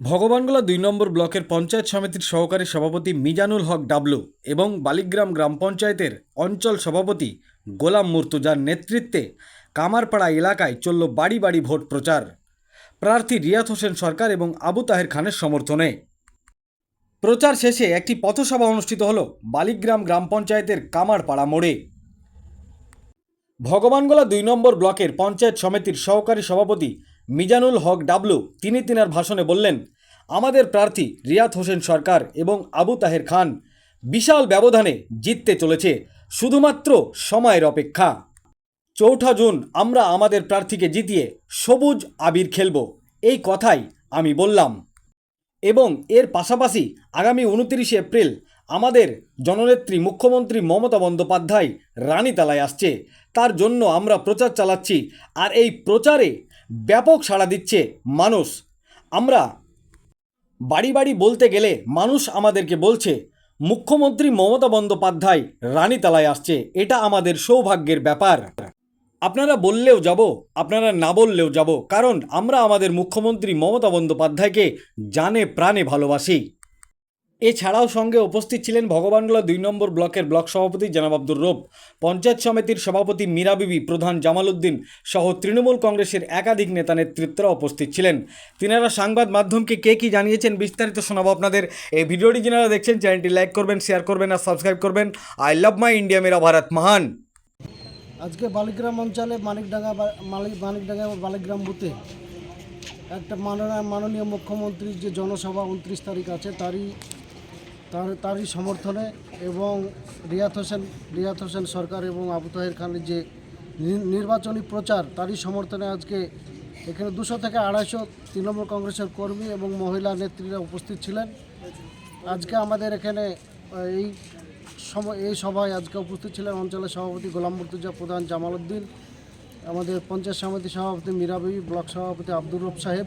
ভগবানগোলা দুই নম্বর ব্লকের পঞ্চায়েত সমিতির সহকারী সভাপতি মিজানুল হক ডাবলু এবং বালিগ্রাম গ্রাম পঞ্চায়েতের অঞ্চল সভাপতি গোলাম মুর্তুজার নেতৃত্বে কামারপাড়া এলাকায় চলল বাড়ি বাড়ি ভোট প্রচার। প্রার্থী রিয়াত হোসেন সরকার এবং আবু তাহের খানের সমর্থনে। প্রচার শেষে একটি পথসভা অনুষ্ঠিত হল বালিগ্রাম গ্রাম পঞ্চায়েতের কামারপাড়া মোড়ে। ভগবানগোলা দুই নম্বর ব্লকের পঞ্চায়েত সমিতির সহকারী সভাপতি মিজানুল হক ডাবলু, তিনি তিনার ভাষণে বললেন, আমাদের প্রার্থী রিয়াত হোসেন সরকার এবং আবু তাহের খান বিশাল ব্যবধানে জিততে চলেছে, শুধুমাত্র সময়ের অপেক্ষা। চৌঠা জুন আমরা আমাদের প্রার্থীকে জিতিয়ে সবুজ আবির খেলব, এই কথাই আমি বললাম। এবং এর পাশাপাশি আগামী উনতিরিশে এপ্রিল আমাদের জননেত্রী মুখ্যমন্ত্রী মমতা বন্দ্যোপাধ্যায় রানীতালায় আসছে। তার জন্য আমরা প্রচার চালাচ্ছি, আর এই প্রচারে ব্যাপক সাড়া দিচ্ছে মানুষ। আমরা বাড়ি বাড়ি বলতে গেলে মানুষ আমাদেরকে বলছে, মুখ্যমন্ত্রী মমতা বন্দ্যোপাধ্যায় রানীতালায় আসছে। এটা আমাদের সৌভাগ্যের ব্যাপার। আপনারা বললেও যাব, আপনারা না বললেও যাব। কারণ আমরা আমাদের মুখ্যমন্ত্রী মমতা বন্দ্যোপাধ্যায়কে জানে, প্রাণে ভালোবাসি। এছাড়াও সঙ্গে উপস্থিত ছিলেন ভগবানগোলা দুই নম্বর ব্লকের ব্লক সভাপতি জনাব আব্দুর রব, পঞ্চায়েত সমিতির সভাপতি মীরা বিবি, প্রধান জামাল উদ্দিন সহ তৃণমূল কংগ্রেসের একাধিক নেতা নেতৃত্বরা উপস্থিত ছিলেন। তিনারা সংবাদ মাধ্যমকে কে কি জানিয়েছেন বিস্তারিত শোনাবো আপনাদের। এই ভিডিওটি যারা দেখছেন, চ্যানেলটি লাইক করবেন, শেয়ার করবেন আর সাবস্ক্রাইব করবেন। আই লাভ মাই ইন্ডিয়া, মেরা ভারত মহান। আজকে বালিগ্রাম অঞ্চলে মানিকডাঙ্গা মানিকডাঙ্গা বালিগ্রাম বুথে একটা মাননীয় মুখ্যমন্ত্রীর যে জনসভা উনত্রিশ তারিখ আছে, তারই তার, তারই সমর্থনে এবং রিয়াত হোসেন রিয়াত হোসেন সরকার এবং আবু তাহের খানের যে নির্বাচনী প্রচার, তারই সমর্থনে আজকে এখানে দুশো থেকে আড়াইশো তৃণমূল কংগ্রেসের কর্মী এবং মহিলা নেত্রীরা উপস্থিত ছিলেন। আজকে আমাদের এখানে এই সময় এই সভায় আজকে উপস্থিত ছিলেন অঞ্চলের সভাপতি গোলাম মুর্তুজা প্রধান জামাল উদ্দিন, আমাদের পঞ্চায়েত সমিতি সভাপতি মীরাবি ব্লক সভাপতি আব্দুর রব সাহেব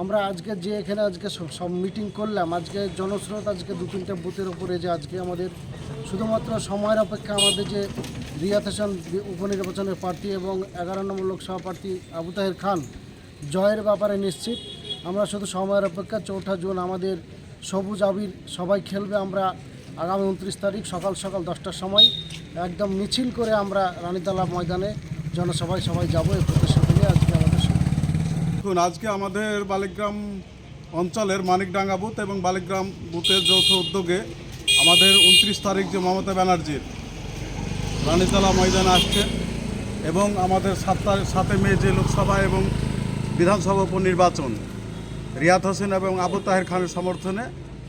আমরা আজকে যে এখানে আজকে সব মিটিং করলাম, আজকে জনস্রোত আজকে দু তিনটে বুথের উপরে যে আজকে আমাদের শুধুমাত্র সময়ের অপেক্ষা আমাদের যে রিয়াত উপনির্বাচনের প্রার্থী এবং এগারো নম্বর লোকসভা প্রার্থী আবু তাহের খান জয়ের ব্যাপারে নিশ্চিত আমরা শুধু সময়ের অপেক্ষা, চৌঠা জুন আমাদের সবুজ আবির সবাই খেলবে আমরা আগামী উনত্রিশ তারিখ সকাল সকাল দশটার সময় একদম মিছিল করে আমরা রানীতলা ময়দানে জনসভায় সবাই যাব এই প্রতিশ্রুতি নিয়ে আজকে। দেখুন, আজকে আমাদের বালিগ্রাম অঞ্চলের মানিকডাঙ্গা বুথ এবং বালিগ্রাম বুথের যৌথ উদ্যোগে আমাদের উনত্রিশ তারিখ যে মমতা ব্যানার্জির রানীতলা ময়দানে আসছেন এবং আমাদের সাত সাতে মে যে লোকসভা এবং বিধানসভা উপনির্বাচন রিয়াত হোসেন এবং আবু তাহের খানের সমর্থনে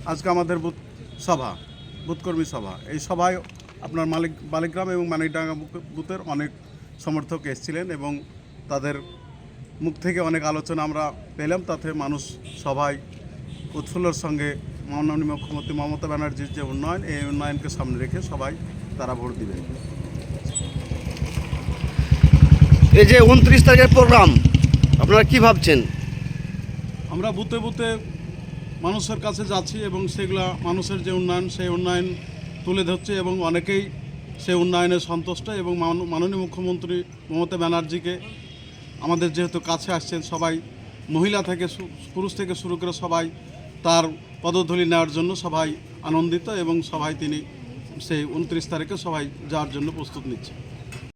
আজকে আমাদের বুথ সভা বুথকর্মী সভা। এই সভায় আপনার মালিক, বালিগ্রাম এবং মানিকডাঙ্গা বুথ- বুথের অনেক সমর্থক এসেছিলেন এবং তাদের মুখ থেকে অনেক আলোচনা আমরা পেলাম তাতে মানুষ সবাই উৎফুল্লর সঙ্গে মাননীয় মুখ্যমন্ত্রী মমতা ব্যানার্জির যে উন্নয়ন এই উন্নয়নকে সামনে রেখে সবাই তারা ভোট দিবে এই যে উনত্রিশ তারিখের প্রোগ্রাম আপনারা কি ভাবছেন? আমরা বুথে বুথে মানুষের কাছে যাচ্ছি এবং সেগুলা মানুষের যে উন্নয়ন সেই উন্নয়ন তুলে ধরছে এবং অনেকেই সেই উন্নয়নে সন্তুষ্ট এবং মান- মাননীয় মুখ্যমন্ত্রী মমতা ব্যানার্জিকে আমাদের যেহেতু কাছে আসছেন সবাই, মহিলা থেকে পুরুষ থেকে শুরু করে সবাই তার পদধূলি নেওয়ার জন্য সবাই আনন্দিত এবং সবাই তিনি সেই উনত্রিশ তারিখে সবাই যাওয়ার জন্য প্রস্তুত নিচ্ছে